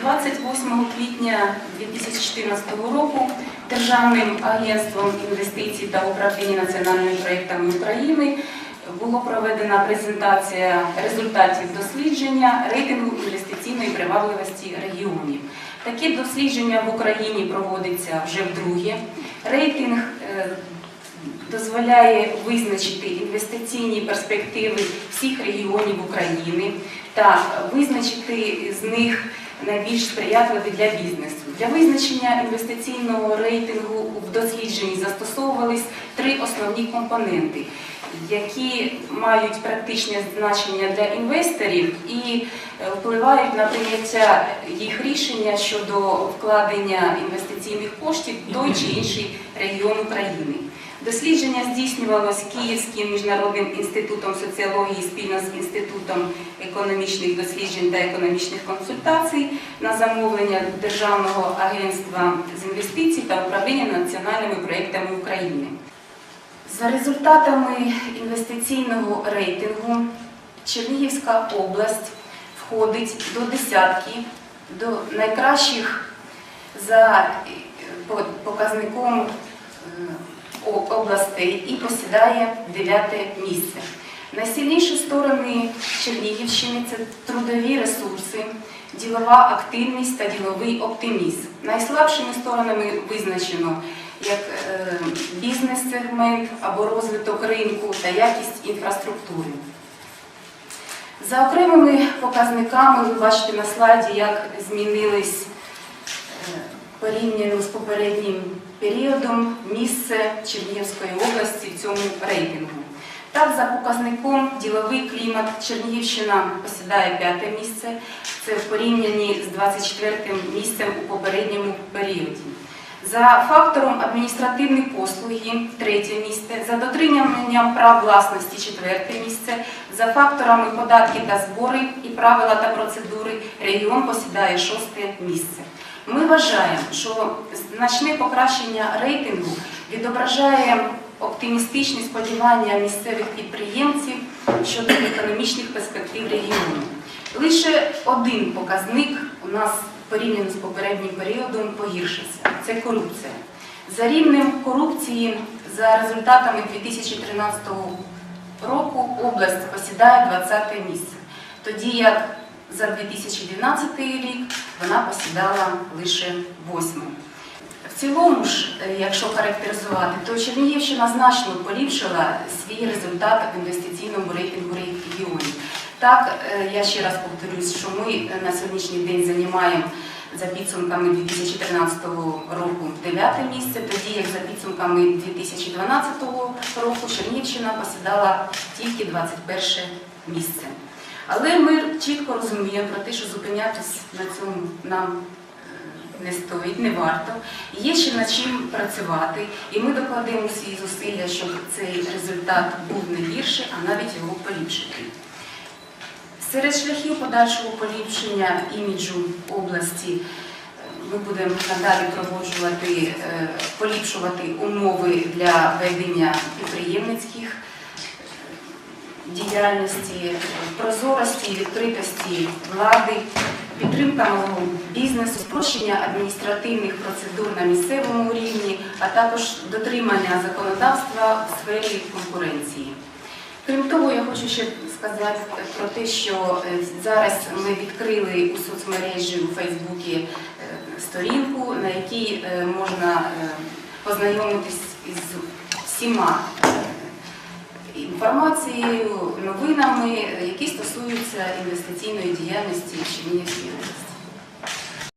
28 квітня 2014 року Державним агентством інвестицій та управління національними проєктами України було проведена презентація результатів дослідження рейтингу інвестиційної привабливості регіонів. Таке дослідження в Україні проводиться вже вдруге. Рейтинг е, дозволяє визначити інвестиційні перспективи всіх регіонів України та визначити з них найбільш сприятливі для бізнесу. Для визначення інвестиційного рейтингу в дослідженні застосовувались три основні компоненти, які мають практичне значення для інвесторів і е, впливають на прийняття їх рішення щодо вкладення інвестиційних коштів в той чи інший регіон України. Дослідження здійснювалось Київським міжнародним інститутом соціології спільно з інститутом економічних досліджень та економічних консультацій на замовлення Державного агентства з інвестицій та управління національними проєктами України. За результатами інвестиційного рейтингу Чернігівська область входить до десятки, до найкращих за е, показником е, областей і посідає дев'яте місце. Найсильніші сторони Чернігівщини це трудові ресурси, ділова активність та діловий оптимізм. Найслабшими сторонами визначено як е, бізнес-сегмент або розвиток ринку та якість інфраструктури. За окремими показниками ви бачите на слайді, як змінились е, порівняно з попереднім періодом місце Чернігівської області в цьому рейтингу. Так, за показником діловий клімат Чернігівщина посідає п'яте місце. Це в порівнянні з 24 місцем у попередньому періоді. За фактором адміністративні послуги третє місце, за дотриманням прав власності четверте місце, за факторами податки та збори і правила та процедури регіон посідає шосте місце. Ми вважаємо, що значне покращення рейтингу відображає оптимістичні сподівання місцевих підприємців щодо економічних перспектив регіону. Лише один показник у нас порівняно з попереднім періодом погіршився це корупція. За рівнем корупції, за результатами 2013 року область посідає 20 місце, тоді як за 2012 рік вона посідала лише 8. В цілому ж, е, якщо характеризувати, то Чернігівщина значно поліпшила свій результат в інвестиційному. Так, е, я ще раз повторюсь, що ми е, на сьогоднішній день займаємо за підсумками 2013 року 9 місце, тоді як за підсумками 2012 року Чернігівщина посідала тільки 21 місце. Але ми чітко розуміємо про те, що зупинятись на цьому нам е, не стоїть, не варто. Є ще над чим працювати, і ми докладемо свої зусилля, щоб цей результат був не гірший, а навіть його поліпшити. Серед шляхів подальшого поліпшення іміджу області е, ми будемо надалі проводжувати, е, поліпшувати умови для ведення підприємницьких е, діяльності, прозорості, відкритості влади, підтримка малого бізнесу, спрощення адміністративних процедур на місцевому рівні, а також дотримання законодавства в сфері конкуренції. Крім того, я хочу ще сказати про те, що е, зараз ми відкрили у соцмережі у Фейсбуці е, сторінку, на якій е, можна познайомитись із всіма інформацією, новинами, які стосуються інвестиційної діяльності в Чернігівській області.